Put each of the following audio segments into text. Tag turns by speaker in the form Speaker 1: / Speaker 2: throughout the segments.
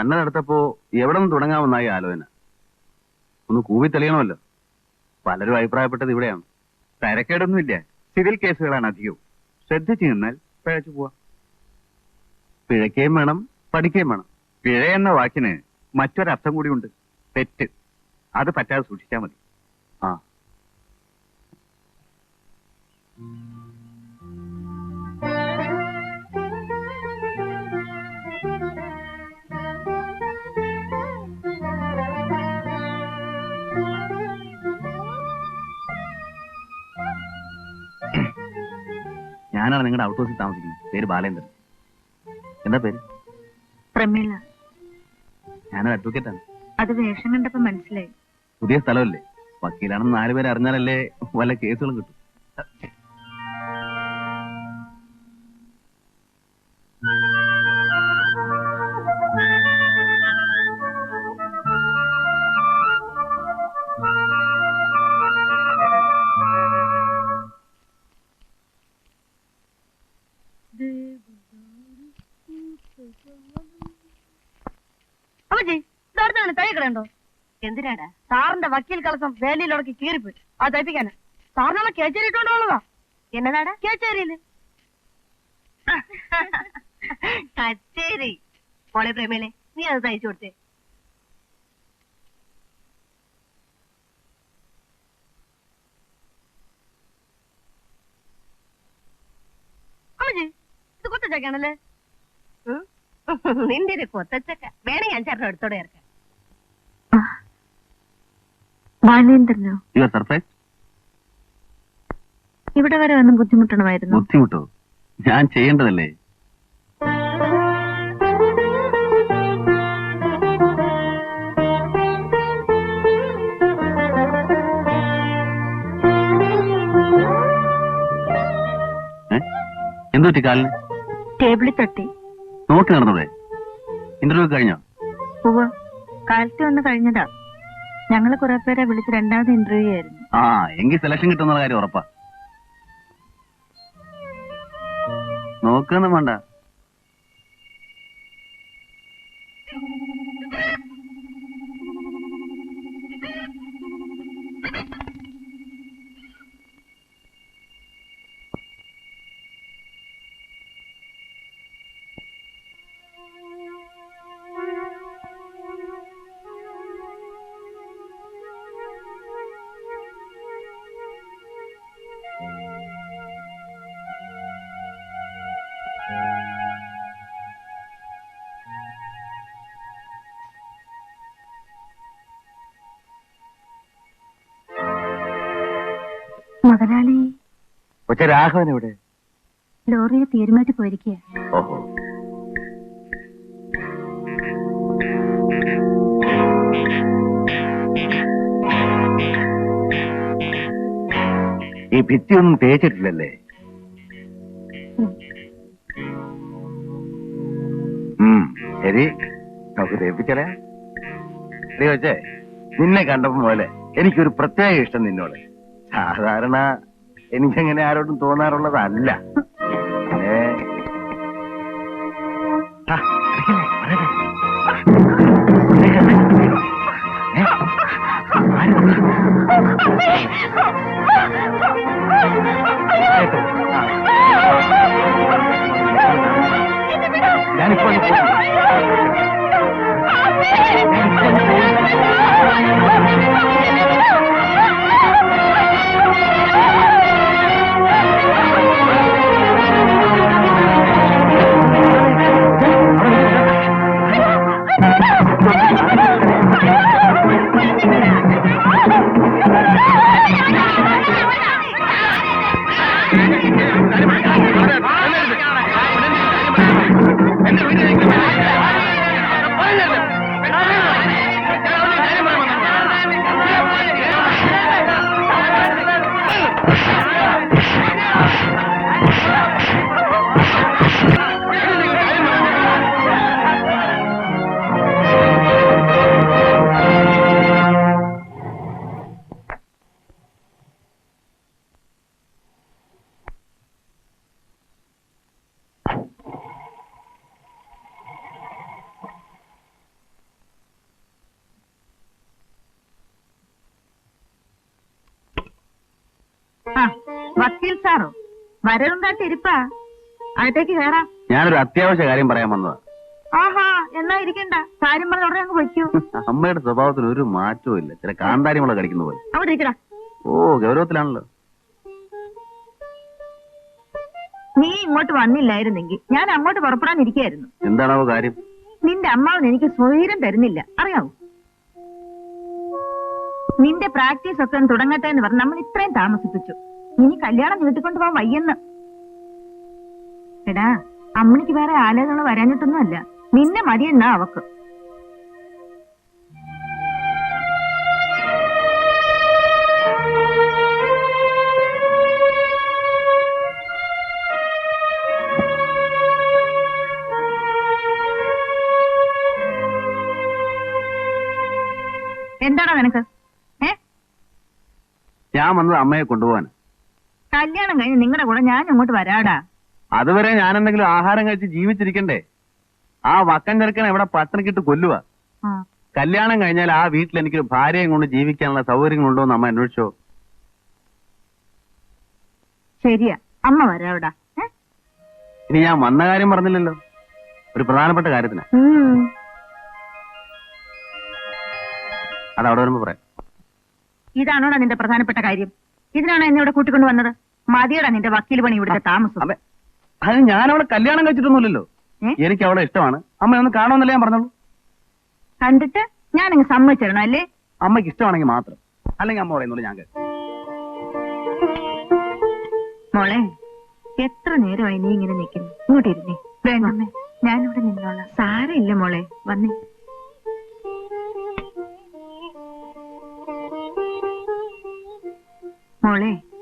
Speaker 1: തന്നെ നടത്തപ്പോ എവിടെ നിന്ന് തുടങ്ങാമെന്നായി ആലോചന. ഒന്ന് കൂവി തെളിയണമല്ലോ പലരും അഭിപ്രായപ്പെട്ടത് ഇവിടെയാണ്.
Speaker 2: തരക്കേടൊന്നുമില്ല. സിവിൽ കേസുകളാണ് അധികവും. ശ്രദ്ധിച്ചു നിന്നാൽ പിഴച്ചു പോവാ.
Speaker 1: പിഴയ്ക്കുകയും വേണം പഠിക്കുകയും വേണം.
Speaker 2: പിഴ എന്ന വാക്കിന് മറ്റൊരർത്ഥം കൂടിയുണ്ട്. തെറ്റ്. അത് പറ്റാതെ സൂക്ഷിച്ചാൽ മതി.
Speaker 1: ആ. ഞാനാണ് നിങ്ങളുടെ ഔട്ട് ഹൗസിൽ താമസിക്കുന്നത്. പേര് ബാലേന്ദ്രൻ. എന്താ പേര്?
Speaker 3: പ്രമീള
Speaker 1: ഞാനൊരു അഡ്വക്കേറ്റാണ്
Speaker 3: അത് വേഷം കണ്ടപ്പോ മനസ്സിലായി.
Speaker 1: പുതിയ സ്ഥലമല്ലേ? വക്കീലാണെന്ന് നാലുപേരെ അറിഞ്ഞാലല്ലേ വല്ല കേസുകളും കിട്ടും.
Speaker 3: തയ്യക്കടണ്ടോ എന്തിനാടാ? സാറിന്റെ വക്കീൽ കളസം വേലിയിലൊടക്കി കീറിപ്പോയി. അത് തയ്പ്പിക്കാന്. സാറിനാളെ കേച്ചേരി ഇട്ടോണ്ടുള്ളതാ എന്നതാടാ? കേച്ചേരിയിൽ. കച്ചേരി. പോളെ പ്രേമേലെ നീ അത് തയ്ച്ചു കൊടുത്തേ. അമ്മച്ചി ഇത് കൊത്തച്ചക്കാണല്ലേ നിന്റെ ഒരു കൊത്തച്ചക്ക വേണേ ഞാൻ ചേട്ടൻ എടുത്തോടെ ഇറക്കാം ബാലേന്ദ്രനോ?
Speaker 1: യു ആർ സർപ്രൈസ്
Speaker 3: ഇവിടെ വരെ വന്ന് ബുദ്ധിമുട്ടണമായിരുന്നു?
Speaker 1: ബുദ്ധിമുട്ടോ? ഞാൻ ചെയ്യേണ്ടതല്ലേ? ഏ? എന്ത് പറ്റി കാലിന്?
Speaker 3: ടേബിളിൽ തട്ടി.
Speaker 1: നോക്കി നടന്നതേ ഇന്റർവ്യൂ കഴിഞ്ഞോ?
Speaker 3: കാലത്ത് വന്ന് കഴിഞ്ഞതാ. ഞങ്ങൾ കുറെ പേരെ വിളിച്ച് രണ്ടാമത് ഇന്റർവ്യൂ ആയിരുന്നു.
Speaker 1: ആ എങ്കിൽ സെലക്ഷൻ കിട്ടുന്ന കാര്യം ഉറപ്പാ. നോക്കൊന്നും വേണ്ട.
Speaker 3: മുതലാളി
Speaker 2: പക്ഷെ രാഘവൻ എവിടെ?
Speaker 3: ലോറിയെ തീരുമാറ്റി പോയിരിക്കുക
Speaker 2: ഓഹോ. ഈ ഭിത്തിയൊന്നും തേച്ചിട്ടില്ലല്ലേ? ശരി. നമുക്ക് തേപ്പിച്ചറിയാം നീ വെച്ചേ നിന്നെ കണ്ടപ്പോ പോലെ എനിക്കൊരു പ്രത്യേക ഇഷ്ടം നിന്നോട് സാധാരണ എനിക്കങ്ങനെ ആരോടും തോന്നാറുള്ളതല്ല.
Speaker 3: അകത്തേക്ക് കേറാം.
Speaker 1: ഞാനൊരു അത്യാവശ്യ കാര്യം പറയാൻ വന്നതാ.
Speaker 3: ആഹാ എന്നാ ഇരിക്കണ്ട. കാര്യം പറഞ്ഞ ഉടനെ അങ്ങ് വയ്ക്കൂ
Speaker 1: അമ്മയുടെ സ്വഭാവത്തിന് ഒരു മാറ്റവും ഇല്ല. ചില കാന്താരിമുള്ള കടിക്കുന്ന പോലെ.
Speaker 3: അവിടെ ഇരിക്കടാ.
Speaker 1: ഓ ഗൗരവത്തിലാണല്ലോ.
Speaker 3: നീ ഇങ്ങോട്ട് വന്നില്ലായിരുന്നെങ്കിൽ ഞാൻ അങ്ങോട്ട് പുറപ്പെടാൻ ഇരിക്കായിരുന്നു
Speaker 1: എന്താണാവോ കാര്യം?
Speaker 3: നിന്റെ അമ്മാവൻ എനിക്ക് സ്വൈരം തരുന്നില്ല. അറിയാവോ? നിന്റെ പ്രാക്ടീസ് ഒക്കെ തുടങ്ങട്ടെ എന്ന് പറഞ്ഞ് നമ്മൾ ഇത്രയും താമസിപ്പിച്ചു. ഇനി കല്യാണം നീട്ടിക്കൊണ്ട് പോവാൻ വയ്യെന്ന്. എടാ അമ്മണിക്ക് വേറെ ആലോചനകൾ വരാനിട്ടൊന്നുമല്ല നിന്നെ മതിയെന്നാ അവക്ക്. എന്താടാ നിനക്ക്?
Speaker 1: ഞാൻ വന്നത് അമ്മയെ കൊണ്ടുപോകാൻ
Speaker 3: കല്യാണം കഴിഞ്ഞ് നിങ്ങളുടെ കൂടെ ഞാൻ അങ്ങോട്ട് വരാടാ.
Speaker 1: അതുവരെ ഞാൻ എന്തെങ്കിലും ആഹാരം കഴിച്ച് ജീവിച്ചിരിക്കണ്ടേ? ആ വക്കൻ ചെറുക്കൻ എവിടെ പട്ടണക്കിട്ട് കൊല്ലുക കല്യാണം കഴിഞ്ഞാൽ ആ വീട്ടിൽ എനിക്കൊരു ഭാര്യയും കൊണ്ട് ജീവിക്കാനുള്ള സൗകര്യങ്ങളുണ്ടോ എന്ന് അമ്മ അന്വേഷിച്ചോ?
Speaker 3: ശരിയാ. അമ്മ വരാവിടാ
Speaker 1: ഇനി ഞാൻ വന്ന കാര്യം പറഞ്ഞില്ലല്ലോ. ഒരു പ്രധാനപ്പെട്ട കാര്യത്തിന്.
Speaker 3: അതവിടെ
Speaker 1: അത് അവിടെ വരുമ്പോ പറയാം.
Speaker 3: ഇതാണോടാ നിന്റെ പ്രധാനപ്പെട്ട കാര്യം? ഇതിനാണോ എന്നെ ഇവിടെ കൂട്ടിക്കൊണ്ട് വന്നത്? മതിയടാ നിന്റെ വക്കീൽ പണി ഇവിടുത്തെ താമസം.
Speaker 1: അമ്മ അത് ഞാൻ അവളെ കല്യാണം കഴിച്ചിട്ടൊന്നുമില്ലല്ലോ.
Speaker 3: ഏ?
Speaker 1: എനിക്ക് അവളെ ഇഷ്ടമാണ്. അമ്മ ഒന്ന് കാണുമെന്നല്ലേ ഞാൻ പറഞ്ഞോളൂ.
Speaker 3: കണ്ടിട്ട് ഞാൻ അങ്ങ് സമ്മതിച്ചിരണം അല്ലേ?
Speaker 1: അമ്മയ്ക്ക് ഇഷ്ടമാണെങ്കിൽ മാത്രം. അല്ലെങ്കിൽ അമ്മ പറയുന്നുള്ളൂ ഞാൻ കേൾക്കും.
Speaker 3: മോളെ എത്ര നേരമായി നീ ഇങ്ങനെ നിൽക്കുന്നു? ഇങ്ങോട്ട് ഇരുന്നേ. വേണ്ടമ്മേ ഞാനിവിടെ നിന്നോളാം. സാരമില്ല മോളെ. വന്നേ. മോളെ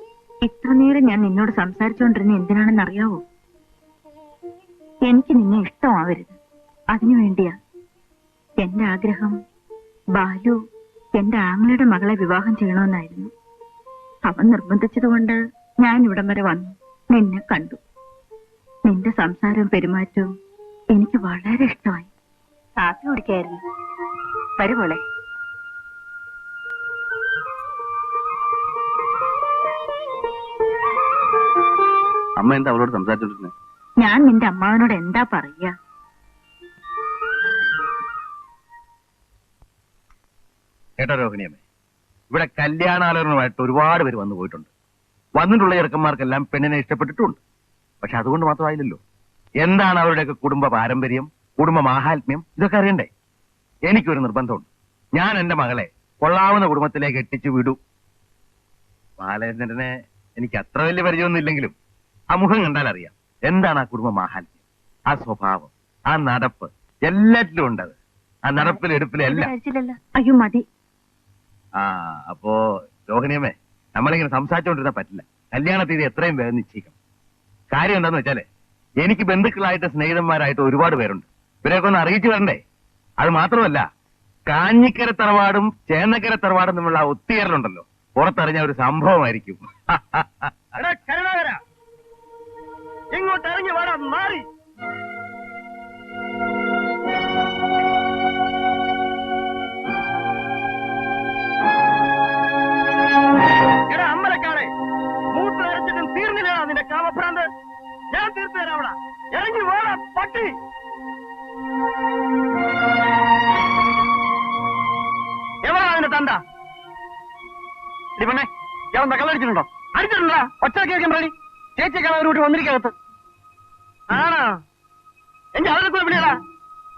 Speaker 3: ഇത്ര നേരം ഞാൻ നിന്നോട് സംസാരിച്ചുകൊണ്ടിരുന്ന എന്തിനാണെന്ന് അറിയാവോ? എനിക്ക് നിന്നെ ഇഷ്ടമാവരുത്. അതിനു വേണ്ടിയാ എന്റെ ആഗ്രഹം ബാലു എന്റെ ആങ്ങളുടെ മകളെ വിവാഹം ചെയ്യണമെന്നായിരുന്നു. അവൻ നിർബന്ധിച്ചതുകൊണ്ട് ഞാൻ ഇവിടം വരെ വന്നു. നിന്നെ കണ്ടു. നിന്റെ സംസാരവും പെരുമാറ്റവും എനിക്ക് വളരെ ഇഷ്ടമായി. കാപ്പി കുടിക്കായിരുന്നു. വരുമോളെ
Speaker 1: അമ്മ എന്താ അവളോട് സംസാരിച്ചോണ്ടിരുന്നത്
Speaker 3: ഞാൻ നിന്റെ അമ്മാവനോട് എന്താ പറയാ?
Speaker 2: കേട്ടോ രോഹിണിയമ്മേ ഇവിടെ കല്യാണാലോചനമായിട്ട് ഒരുപാട് പേര് വന്നു പോയിട്ടുണ്ട്. വന്നിട്ടുള്ള ചെറുക്കന്മാർക്കെല്ലാം പെണ്ണിനെ ഇഷ്ടപ്പെട്ടിട്ടുണ്ട്. പക്ഷെ അതുകൊണ്ട് മാത്രമായില്ലല്ലോ. എന്താണ് അവരുടെയൊക്കെ കുടുംബ പാരമ്പര്യം കുടുംബ മാഹാത്മ്യം? ഇതൊക്കെ അറിയണ്ടേ? എനിക്കൊരു നിർബന്ധമുണ്ട്. ഞാൻ എന്റെ മകളെ കൊള്ളാവുന്ന കുടുംബത്തിലേക്ക് എത്തിച്ചു വിടൂ. ബാലചന്ദ്രനെ എനിക്ക് അത്ര വലിയ പരിചയമൊന്നും ഇല്ലെങ്കിലും ആ മുഖം കണ്ടാൽ അറിയാം. എന്താണ് ആ കുടുംബ മാഹാത്മ്യം? ആ സ്വഭാവം ആ നടപ്പ്. എല്ലാറ്റിലും ഉണ്ടത് ആ നടപ്പിലും എടുപ്പിലും എല്ലാം.
Speaker 3: അയ്യോ മതി
Speaker 2: ആ അപ്പോ രോഹിണിയമ്മേ നമ്മളിങ്ങനെ സംസാരിച്ചുകൊണ്ടിരുന്നാ പറ്റില്ല. കല്യാണ തീയതി എത്രയും വേഗം നിശ്ചയിക്കണം. കാര്യം എന്താന്ന് വെച്ചാലേ എനിക്ക് ബന്ധുക്കളായിട്ട് സ്നേഹിതന്മാരായിട്ട് ഒരുപാട് പേരുണ്ട്. ഇവരെയൊക്കെ ഒന്ന് അറിയിച്ചു വരണ്ടേ? അത് മാത്രമല്ല കാഞ്ഞിക്കര തറവാടും ചേന്നക്കര തറവാടും തമ്മിലുള്ള ഒത്തിയേറലുണ്ടല്ലോ ഒത്തുചേരലുണ്ടല്ലോ. പുറത്തറിഞ്ഞ ഒരു സംഭവമായിരിക്കും. ഇങ്ങോട്ട് ഇറങ്ങി വാടാ മാറി. എടാ അമ്പലക്കാളെ മൂത്ത് അരച്ചിട്ടും തീർന്നില്ല നിന്റെ കാമഭ്രാന്ത്. ഞാൻ തീർത്തു തരാം അവിടെ ഇറങ്ങി പട്ടി. എവിടാ അതിന്റെ തന്ത? ഇവനെ ഞാൻ കള്ളടിച്ചിട്ടുണ്ടോ? അടിച്ചിട്ടുണ്ടോ? ഒറ്റ കേൾക്കാൻ റെഡി ചേച്ചി കൂട്ടി വന്നിരിക്കകത്ത് ആണോ? എന്റെ അവരെ കൂടെ വിളിയടാ.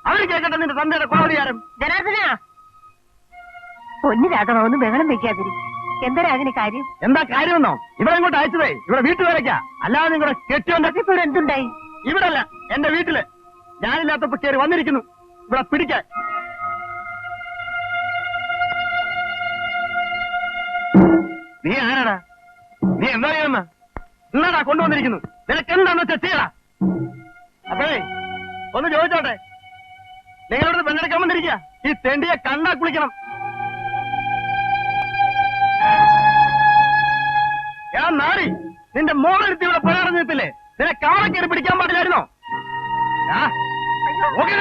Speaker 2: അവർ കേക്കട്ടെ നിന്റെ തന്തയുടെ കോളിയാരം
Speaker 3: ജനാർദ്ദന പൊന്നു രാഘവ ഒന്ന് ബഹളം വെക്കാതിരി. എന്താ കാര്യം?
Speaker 2: എന്താ കാര്യമെന്നോ? ഇവിടെ ഇങ്ങോട്ട് അയച്ചതേ. ഇവിടെ വീട്ടുകാരൊക്കെയാ അല്ലാതെ നിങ്ങളുടെ കെട്ടിയോണ്ട
Speaker 3: ഇവിടെ എന്തുണ്ടായി?
Speaker 2: ഇവിടല്ല എന്റെ വീട്ടിൽ. ഞാനില്ലാത്തപ്പോ കയറി വന്നിരിക്കുന്നു. ഇവിടെ പിടിക്കാൻ. നീ ആരാടാ? നീ എന്താ ചെയ്യുന്ന? എന്നാടാ കൊണ്ടുവന്നിരിക്കുന്നു. നിനക്ക് എന്താന്ന് വെച്ചാ ചെയ്യടാ? അപ്പേ ഒന്ന് ചോദിച്ചോട്ടെ നിങ്ങളോട് പെണ്ണെടുക്കാൻ വന്നിരിക്കുക ഈ തെണ്ടിയെ കണ്ണാ കുളിക്കണം ഞാൻ നാറി നിന്റെ മോളെടുത്ത് ഇവിടെ പോരാടുന്നില്ലേ നിന്നെ കാളെ കയറി പിടിക്കാൻ പാടില്ലായിരുന്നോ ഓക്കേ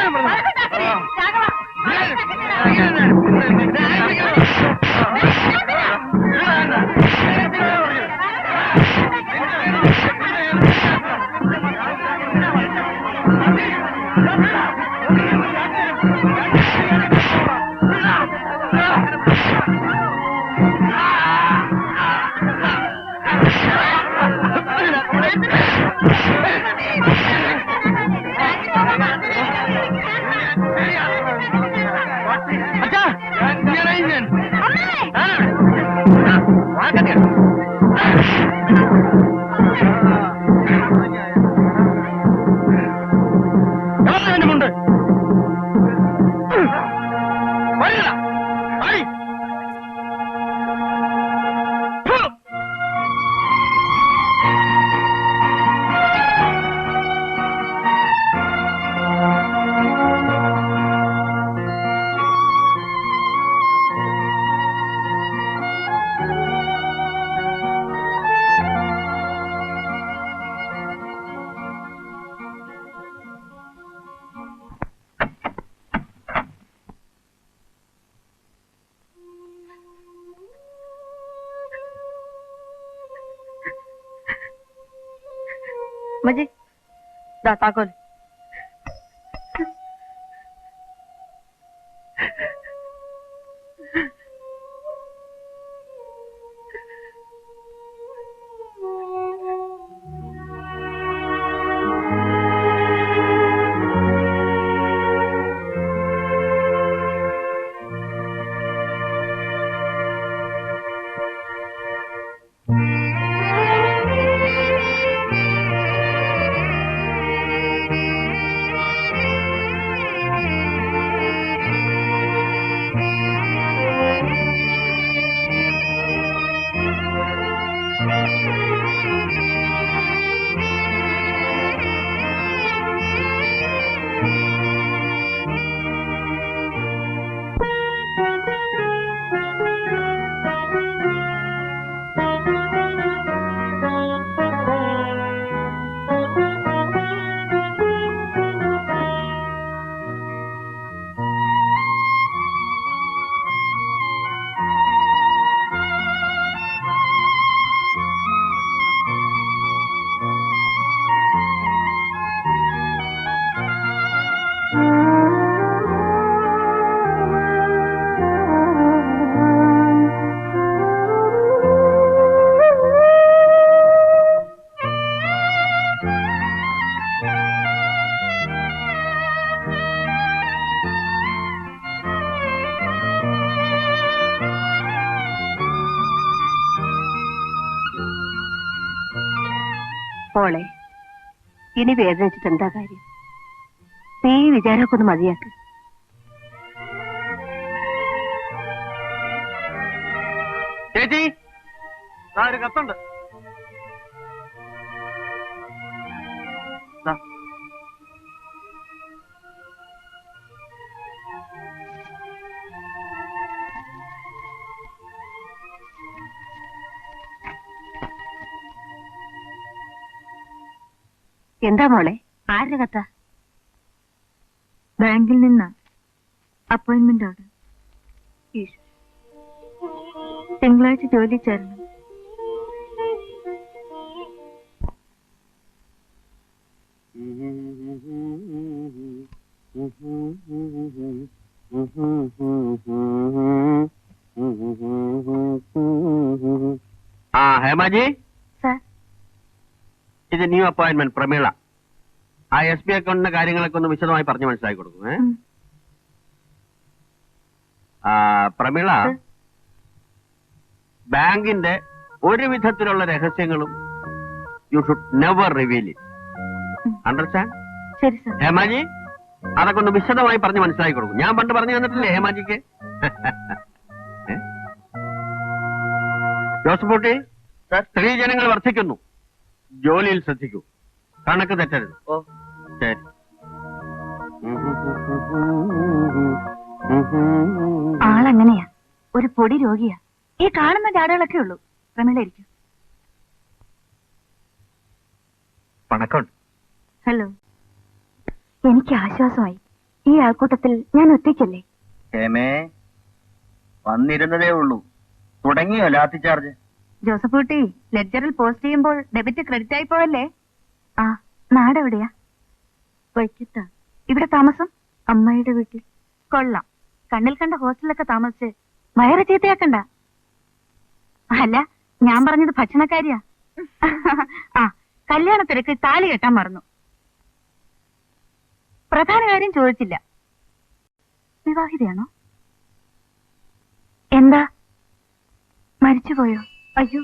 Speaker 2: ഞാൻ പറഞ്ഞു.
Speaker 4: ഇനി വേദനിച്ചിട്ട് എന്താ കാര്യം? നീ വിചാരമൊക്കെ ഒന്ന് മതിയാക്ക്.
Speaker 5: ചേച്ചി ഒരു കത്തുണ്ട്.
Speaker 4: എന്താ മോളെ? ആരുടെ കഥ?
Speaker 3: ബാങ്കിൽ നിന്ന അപ്പോയിന്റ്മെന്റ് ഓർഡർ തിങ്കളാഴ്ച ജോലി ചേരണം.
Speaker 5: ആ ഹേമാജി? ന്യൂ അപ്പോയിന്റ്മെന്റ് പ്രമീള ആ എസ് ബി അക്കൗണ്ടിന്റെ കാര്യങ്ങളൊക്കെ ഒന്ന് വിശദമായി പറഞ്ഞു മനസ്സിലാക്കി കൊടുക്കും ഏ? ആ, പ്രമീള ബാങ്കിന്റെ ഒരു വിധത്തിലുള്ള രഹസ്യങ്ങളും you should never reveal. Understand
Speaker 3: ശരി സാർ
Speaker 5: ഹേമാജി അതൊക്കെ ഒന്ന് വിശദമായി പറഞ്ഞ് മനസ്സിലാക്കി കൊടുക്കും. ഞാൻ പണ്ട് പറഞ്ഞു തന്നിട്ടില്ലേ ഹേമാജിക്ക്? ജോസഫ് കുട്ടി സ്ത്രീജനങ്ങൾ വർദ്ധിക്കുന്നു. ജോലിയിൽ ശ്രദ്ധിക്കൂ. കണക്ക് തെറ്റരുത്. ഓ. ശരി.
Speaker 3: ആളെങ്ങനെയാ? ഒരു പൊടി രോഗിയാ. ഈ കാണുന്ന ജാടകളൊക്കെ ഉള്ളൂ. പ്രമിളായിരിക്കും ഹലോ. എനിക്ക് ആശ്വാസമായി. ഈ ആൾക്കൂട്ടത്തിൽ ഞാൻ ഒറ്റയ്ക്കല്ലേ?
Speaker 6: ഹേമേ വന്നിരുന്നതേ ഉള്ളൂ. തുടങ്ങിയോ ലാത്തി ചാർജ്?
Speaker 3: ജോസഫ് കുട്ടി ലെഡ്ജറിൽ പോസ്റ്റ് ചെയ്യുമ്പോൾ ഡെബിറ്റ് ക്രെഡിറ്റ് ആയി പോയല്ലേ ആ നാടെവിടെയാ വൈക്കത്ത. ഇവിടെ താമസം? അമ്മയുടെ വീട്ടിൽ. കൊള്ളാം. കണ്ണിൽ കണ്ട ഹോസ്റ്റലിലൊക്കെ താമസിച്ച് വയറ് ചീത്തയാക്കണ്ട. അല്ല ഞാൻ പറഞ്ഞത് ഭക്ഷണക്കാരിയാ. ആ കല്യാണ തിരക്ക് താലി കെട്ടാൻ മറന്നു. പ്രധാന കാര്യം ചോദിച്ചില്ല. വിവാഹിതയാണോ? എന്താ? മരിച്ചുപോയോ? അയ്യോ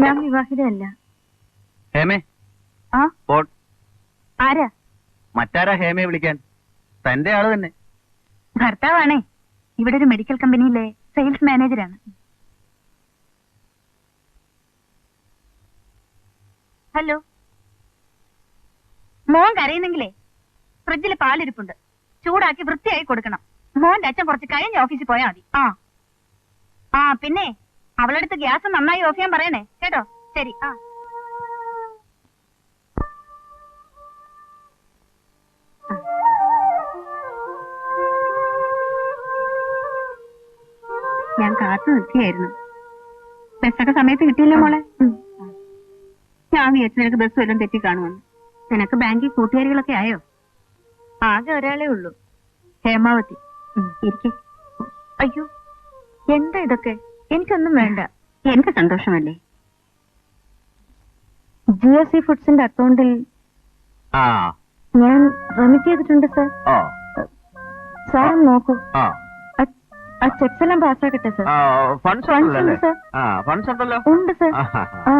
Speaker 3: ഞാൻ വിവാഹിതയല്ല.
Speaker 1: ഹേമേ.
Speaker 3: ആ?
Speaker 1: പോട്ട്
Speaker 3: ആരാ?
Speaker 1: മറ്റാരാ ഹേമയെ വിളിക്കാൻ? തന്റെ ആൾ തന്നെ.
Speaker 3: ഭർത്താവാണേ. ഇവിടെ ഒരു മെഡിക്കൽ കമ്പനിയിലെ സെയിൽസ് മാനേജരാണ് ഹലോ. മോൻ കരയുന്നെങ്കിലേ ഫ്രിഡ്ജിൽ പാലിരിപ്പുണ്ട്. ചൂടാക്കി വൃത്തിയായി കൊടുക്കണം. മോന്റെ അച്ഛൻ കുറച്ച് കഴിഞ്ഞ ഓഫീസിൽ പോയാൽ മതി. ആ. ആ പിന്നെ? അവളടുത്ത് ഗ്യാസ് നന്നായി ഓഫ് ചെയ്യാൻ പറയണേ. കേട്ടോ? ശരി ആ. ഞാൻ കാത്തു നിൽക്കുകയായിരുന്നു. ബസ്സൊക്കെ സമയത്ത് കിട്ടിയില്ല മോളെ? ഞാൻ വിചാരിച്ചു നിനക്ക് ബസ് വല്ലതും തെറ്റി കാണുമെന്ന്. നിനക്ക് ബാങ്കിൽ കൂട്ടുകാരികളൊക്കെ ആയോ? ആകെ ഒരാളേ ഉള്ളൂ. ഹേമാവതി. അയ്യോ എന്താ ഇതൊക്കെ? എനിക്കൊന്നും വേണ്ട. എനിക്ക് സന്തോഷമല്ലേ? ജി എസ് സി ഫുഡ്സിന്റെ അക്കൗണ്ടിൽ
Speaker 1: ആ.
Speaker 3: ഞാൻ റെമിറ്റ് ചെയ്തിട്ടുണ്ട് സർ
Speaker 1: ഓ
Speaker 3: സാർ ഒന്ന് നോക്കൂ.
Speaker 1: ആ.
Speaker 3: ആ- ആ ചെക്സ് എല്ലാം പാസ്സാക്കട്ടെ സർ
Speaker 1: ഫണ്ട്സ് ഫണ്ട്സ് ഉണ്ടല്ലോ
Speaker 3: ഉണ്ട് സർ ആ.